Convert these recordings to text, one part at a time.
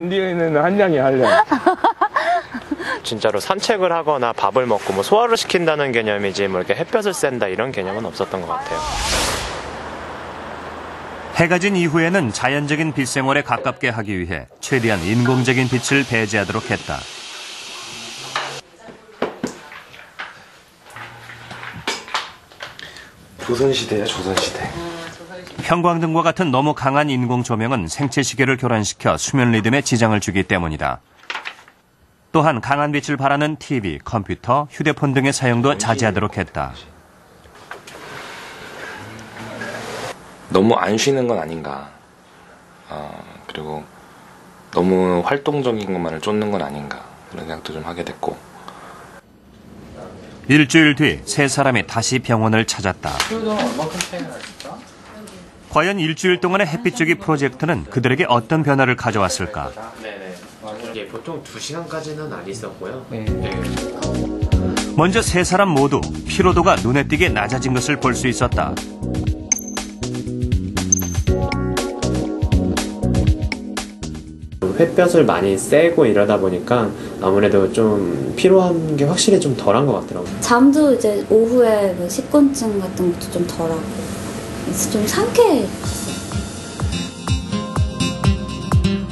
인디언은 한 장이 할래. 진짜로 산책을 하거나 밥을 먹고 뭐 소화를 시킨다는 개념이지 뭐 이렇게 햇볕을 쐰다 이런 개념은 없었던 것 같아요. 해가 진 이후에는 자연적인 빛 생활에 가깝게 하기 위해 최대한 인공적인 빛을 배제하도록 했다. 조선시대야 조선시대. 형광등과 같은 너무 강한 인공 조명은 생체 시계를 교란시켜 수면 리듬에 지장을 주기 때문이다. 또한 강한 빛을 발하는 TV, 컴퓨터, 휴대폰 등의 사용도 자제하도록 했다. 너무 안 쉬는 건 아닌가. 아, 그리고 너무 활동적인 것만을 쫓는 건 아닌가. 그런 생각도 좀 하게 됐고. 일주일 뒤 세 사람이 다시 병원을 찾았다. 과연 일주일 동안의 햇빛주기 프로젝트는 그들에게 어떤 변화를 가져왔을까? 네네. 이게 보통 2시간까지는 안 있었고요. 먼저 세 사람 모두 피로도가 눈에 띄게 낮아진 것을 볼 수 있었다. 햇볕을 많이 쐬고 이러다 보니까 아무래도 좀 피로한 게 확실히 좀 덜한 것 같더라고요. 잠도 이제 오후에 뭐 식곤증 같은 것도 좀 덜하고 좀 상쾌해.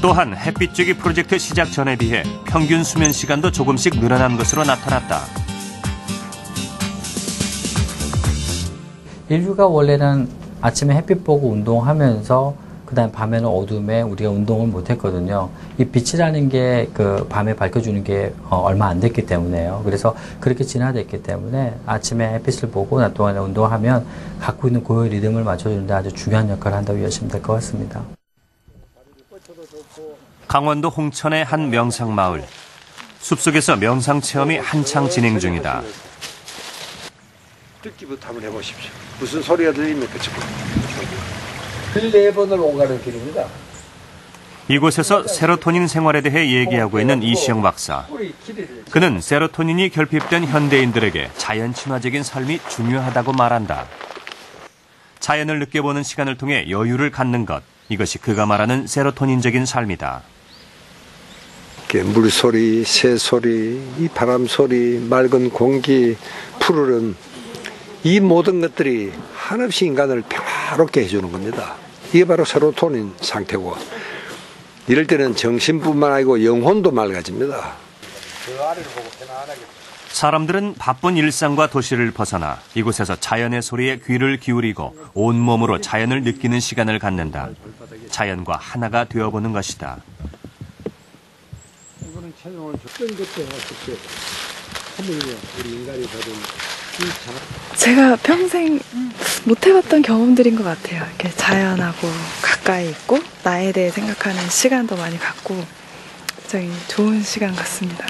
또한 햇빛주기 프로젝트 시작 전에 비해 평균 수면 시간도 조금씩 늘어난 것으로 나타났다. 인류가 원래는 아침에 햇빛 보고 운동하면서 그다음 밤에는 어둠에 우리가 운동을 못 했거든요. 이 빛이라는 게 그 밤에 밝혀주는 게 어, 얼마 안 됐기 때문에요. 그래서 그렇게 진화됐기 때문에 아침에 햇빛을 보고 낮 동안에 운동하면 갖고 있는 고요 리듬을 맞춰주는데 아주 중요한 역할을 한다고 이해하시면 될 것 같습니다. 강원도 홍천의 한 명상 마을. 숲속에서 명상 체험이 한창 진행 중이다. 듣기부터 한번 해보십시오. 무슨 소리가 들리면 그치고. 글네 번을 오가는 길입니다. 이곳에서 세로토닌 생활에 대해 얘기하고 있는 이시영 박사. 그는 세로토닌이 결핍된 현대인들에게 자연 친화적인 삶이 중요하다고 말한다. 자연을 느껴보는 시간을 통해 여유를 갖는 것. 이것이 그가 말하는 세로토닌적인 삶이다. 물소리, 새소리, 이 바람소리, 맑은 공기, 푸르른 이 모든 것들이 한없이 인간을 평화롭게 해주는 겁니다. 이게 바로 세로토닌 상태고 이럴 때는 정신뿐만 아니고 영혼도 맑아집니다. 사람들은 바쁜 일상과 도시를 벗어나 이곳에서 자연의 소리에 귀를 기울이고 온몸으로 자연을 느끼는 시간을 갖는다. 자연과 하나가 되어보는 것이다. 이거는 최종은 어떤 것도 하물며 우리 인간이 가진 제가 평생 못 해봤던 경험들인 것 같아요. 이렇게 자연하고 가까이 있고 나에 대해 생각하는 시간도 많이 갖고 굉장히 좋은 시간 같습니다.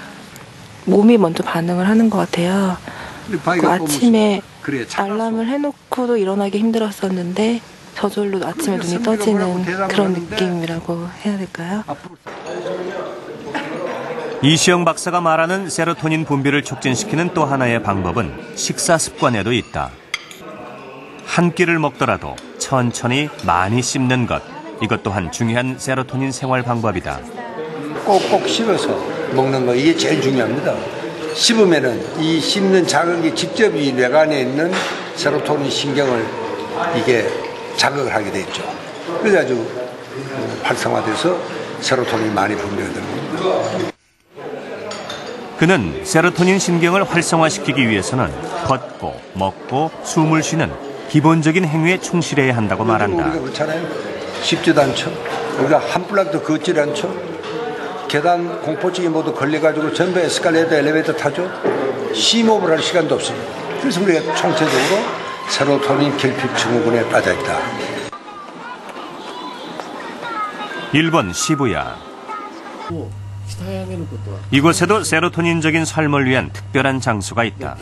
몸이 먼저 반응을 하는 것 같아요. 그 아침에 그래, 알람을 해놓고도 일어나기 힘들었었는데 저절로 아침에 눈이 떠지는 그런 느낌이라고 해야 될까요? 이시영 박사가 말하는 세로토닌 분비를 촉진시키는 또 하나의 방법은 식사 습관에도 있다. 한 끼를 먹더라도 천천히 많이 씹는 것. 이것 또한 중요한 세로토닌 생활 방법이다. 꼭꼭 씹어서 먹는 거 이게 제일 중요합니다. 씹으면은 이 씹는 자극이 직접 이 뇌관에 있는 세로토닌 신경을 이게 자극을 하게 되죠. 그래서 아주 활성화돼서 세로토닌이 많이 분비가 되는 겁니다. 그는 세로토닌 신경을 활성화시키기 위해서는 걷고 먹고 숨을 쉬는 기본적인 행위에 충실해야 한다고 말한다. 우리가 그렇잖아요. 쉽지도 않죠. 우리가 한 블락도 걷질 않죠. 계단 공포증이 모두 걸려가지고 전부 에스컬레이터 엘리베이터 타죠. 심호흡을 할 시간도 없습니다. 그래서 우리가 총체적으로 세로토닌 결핍 증후군에 빠져 있다. 일본 시부야. 이곳에도 세로토닌적인 삶을 위한 특별한 장소가 있다.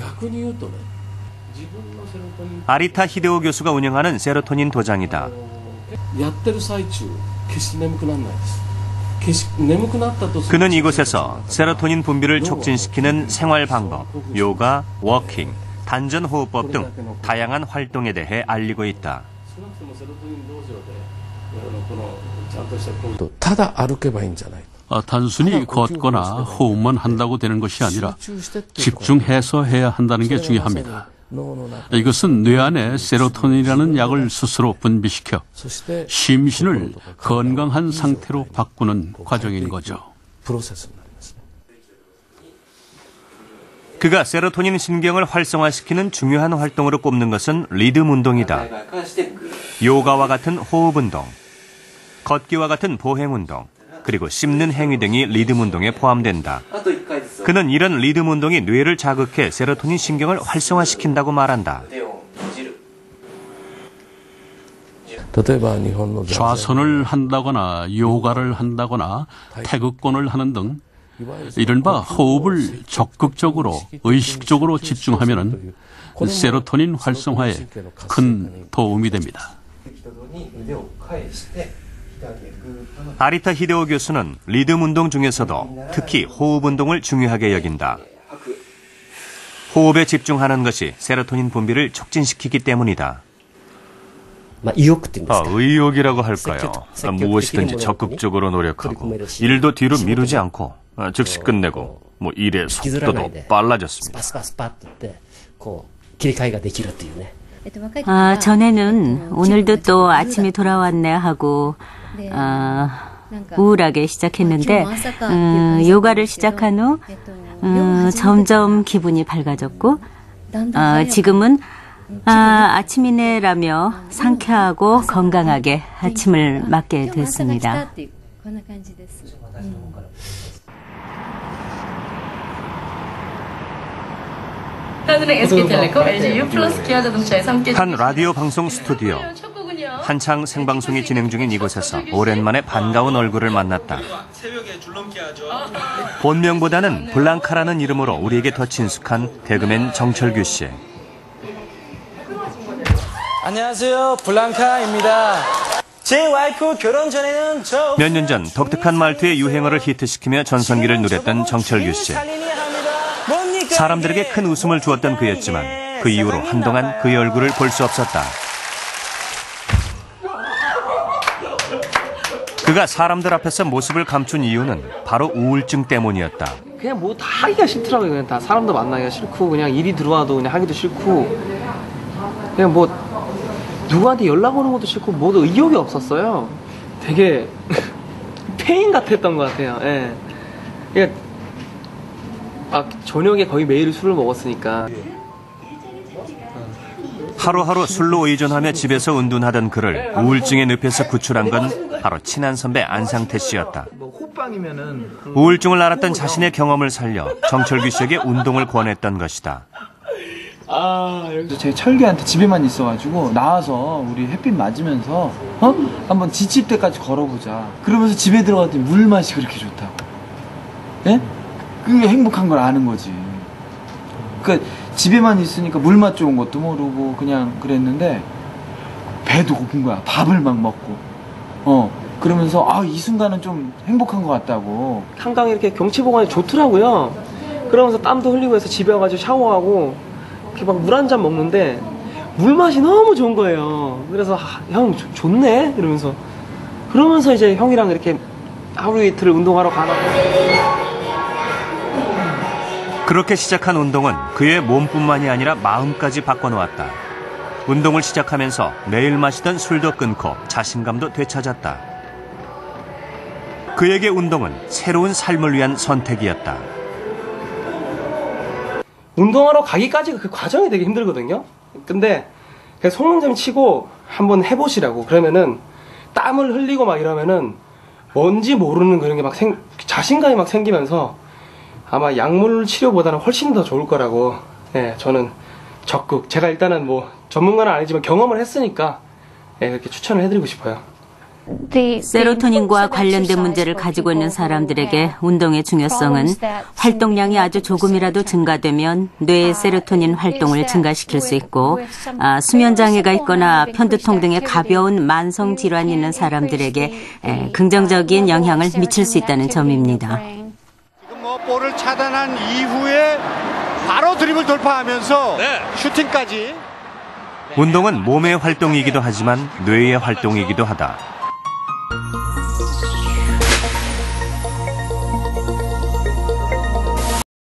아리타 히데오 교수가 운영하는 세로토닌 도장이다. 그는 이곳에서 세로토닌 분비를 촉진시키는 생활 방법, 요가, 워킹, 단전 호흡법 등 다양한 활동에 대해 알리고 있다. ただ歩けばいいんじゃない 아, 단순히 걷거나 호흡만 한다고 되는 것이 아니라 집중해서 해야 한다는 게 중요합니다. 이것은 뇌 안에 세로토닌이라는 약을 스스로 분비시켜 심신을 건강한 상태로 바꾸는 과정인 거죠. 그가 세로토닌 신경을 활성화시키는 중요한 활동으로 꼽는 것은 리듬 운동이다. 요가와 같은 호흡 운동, 걷기와 같은 보행 운동, 그리고 씹는 행위 등이 리듬 운동에 포함된다. 그는 이런 리듬 운동이 뇌를 자극해 세로토닌 신경을 활성화시킨다고 말한다. 좌선을 한다거나 요가를 한다거나 태극권을 하는 등 이른바 호흡을 적극적으로 의식적으로 집중하면 세로토닌 활성화에 큰 도움이 됩니다. 아리타 히데오 교수는 리듬 운동 중에서도 특히 호흡 운동을 중요하게 여긴다. 호흡에 집중하는 것이 세로토닌 분비를 촉진시키기 때문이다. 아, 의욕이라고 할까요? 아, 무엇이든지 적극적으로 노력하고 일도 뒤로 미루지 않고 아, 즉시 끝내고 뭐 일의 속도도 빨라졌습니다. 아, 전에는 오늘도 또 아침에 돌아왔네 하고 아, 우울하게 시작했는데 음, 요가를 시작한 후 음, 점점 기분이 밝아졌고 아, 지금은 아, 아침이네라며 상쾌하고 건강하게 아침을 맞게 됐습니다. 한 라디오 방송 스튜디오. 한창 생방송이 진행 중인 이곳에서 오랜만에 반가운 얼굴을 만났다. 본명보다는 블랑카라는 이름으로 우리에게 더 친숙한 개그맨 정철규 씨. 안녕하세요. 블랑카입니다. 제 와이프 결혼 전에는 저 몇 년 전 독특한 말투의 유행어를 히트시키며 전성기를 누렸던 정철규 씨. 사람들에게 큰 웃음을 주었던 그였지만 그 이후로 한동안 그의 얼굴을 볼 수 없었다. 그가 사람들 앞에서 모습을 감춘 이유는 바로 우울증 때문이었다. 그냥 뭐 다 하기가 싫더라고요. 그냥 다 사람도 만나기가 싫고 그냥 일이 들어와도 그냥 하기도 싫고 그냥 뭐 누구한테 연락 오는 것도 싫고 모두 의욕이 없었어요. 되게 페인 같았던 것 같아요. 예. 그러니까 아, 저녁에 거의 매일 술을 먹었으니까 하루하루 술로 의존하며 집에서 은둔하던 그를 우울증의 늪에서 구출한 건 바로 친한 선배 안상태 씨였다. 우울증을 앓았던 자신의 경험을 살려 정철규 씨에게 운동을 권했던 것이다. 아, 제 철기한테 집에만 있어가지고 나와서 우리 햇빛 맞으면서 어? 한번 지칠 때까지 걸어보자. 그러면서 집에 들어갔더니 물 맛이 그렇게 좋다고. 예? 그게 행복한 걸 아는 거지. 그 집에만 있으니까 물맛 좋은 것도 모르고 그냥 그랬는데 배도 고픈 거야. 밥을 막 먹고. 어. 그러면서 아 이 순간은 좀 행복한 것 같다고. 한강 이렇게 경치 보관이 좋더라고요. 그러면서 땀도 흘리고 해서 집에 와가지고 샤워하고 이렇게 막 물 한 잔 먹는데 물 맛이 너무 좋은 거예요. 그래서 아, 형 좋- 좋네 이러면서 그러면서 이제 형이랑 이렇게 하루 이틀 운동하러 가나. 그렇게 시작한 운동은 그의 몸뿐만이 아니라 마음까지 바꿔놓았다. 운동을 시작하면서 매일 마시던 술도 끊고 자신감도 되찾았다. 그에게 운동은 새로운 삶을 위한 선택이었다. 운동하러 가기까지가 그 과정이 되게 힘들거든요. 근데 그냥 속는셈 치고 한번 해보시라고 그러면은 땀을 흘리고 막 이러면은 뭔지 모르는 그런 게 막 자신감이 막 생기면서 아마 약물 치료보다는 훨씬 더 좋을 거라고 예, 저는 적극 제가 일단은 뭐 전문가는 아니지만 경험을 했으니까 예, 이렇게 추천을 해드리고 싶어요. 세로토닌과 관련된 문제를 가지고 있는 사람들에게 운동의 중요성은 활동량이 아주 조금이라도 증가되면 뇌의 세로토닌 활동을 증가시킬 수 있고 아, 수면 장애가 있거나 편두통 등의 가벼운 만성 질환이 있는 사람들에게 에, 긍정적인 영향을 미칠 수 있다는 점입니다. 뭐 볼을 차단한 이후에 바로 드리블 돌파하면서 슈팅까지 운동은 몸의 활동이기도 하지만 뇌의 활동이기도 하다.